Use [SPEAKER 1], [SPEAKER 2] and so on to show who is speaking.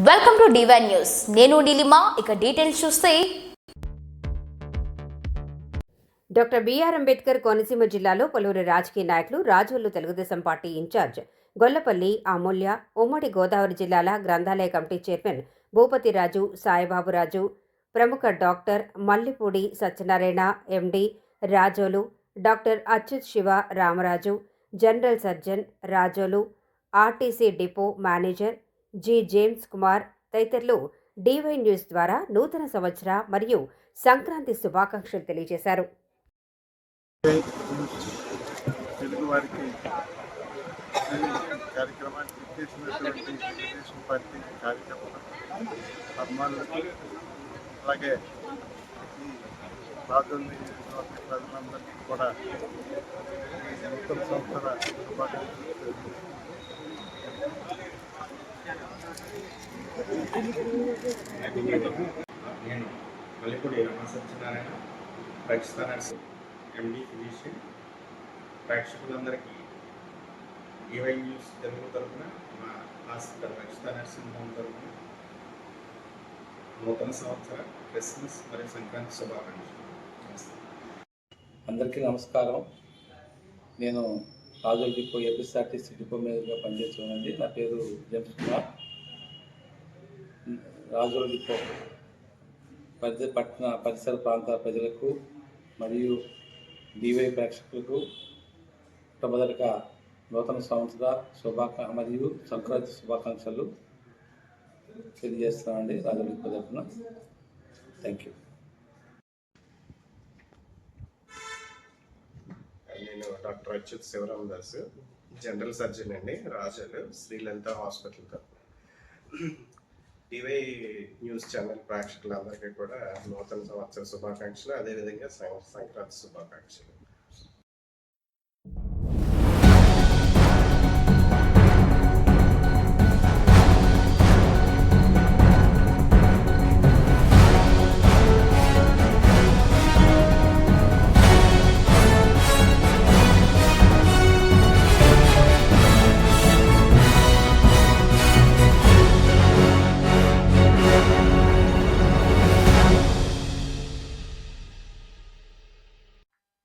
[SPEAKER 1] Welcome to divine news నేను నీలిమా ఇక details చూస్తే.
[SPEAKER 2] డాక్టర్ బిఆర్ అంబేద్కర్ కోనసీమ జిల్లాలో పలువురు రాజకీయ నాయకులు రాజోలు తెలుగుదేశం పార్టీ ఇన్ఛార్జ్ గొల్లపల్లి అమూల్య ఉమ్మడి గోదావరి జిల్లాల గ్రంథాలయ కమిటీ చైర్మన్ భూపతి రాజు సాయిబాబు సాయిబాబురాజు ప్రముఖ doctor Mallipudi Satyanarayana MD Razole doctor Achyut Shiva Ramaraju general surgeon Razole RTC depot manager G. James Kumar తదితరులు డివై న్యూస్ ద్వారా నూతన సంవత్సర మరియు సంక్రాంతి శుభాకాంక్షలు తెలియజేశారు.
[SPEAKER 3] అలాగే ప్రజలందరికీ కూడా నూతన సంవత్సర శుభాకాంక్షలు
[SPEAKER 4] నేను Mallipudi Ramana Satyanarayana Rakshitha M D physician ప్రేక్షకులందరికీ ఈవై న్యూస్ తెలుగు తరఫున మా హాస్పిటల్ రక్షిత నర్సింగ్ హోమ్ తరఫున నూతన సంవత్సర క్రిస్మస్ మరియు సంక్రాంతి శుభాకాంక్షలు.
[SPEAKER 5] అందరికీ నమస్కారం. నేను రాజుల డిపో ఏపీఎస్ఆర్టీసీ డిపో మీదుగా పనిచేస్తున్నానండి నా పేరు జేమ్స్ కుమార్. రాజుల డిపో పరిధి పట్టణ పరిసర ప్రాంతాల ప్రజలకు మరియు డివై ప్రేక్షకులకు మొట్టమొదటిగా నూతన సంవత్సర శుభాకా మరియు సంక్రాంతి శుభాకాంక్షలు తెలియజేస్తున్నామండి రాజుల డిపో తరఫున. థ్యాంక్ యూ
[SPEAKER 4] నేను doctor Achyut Sivaram Das general surgeon అండి రాజాలు శ్రీలంత హాస్పిటల్ టీవీ న్యూస్ ఛానల్ ప్రేక్షకులందరికీ కూడా నూతన సంవత్సర శుభాకాంక్షలు అదేవిధంగా సంక్రాంతి శుభాకాంక్షలు.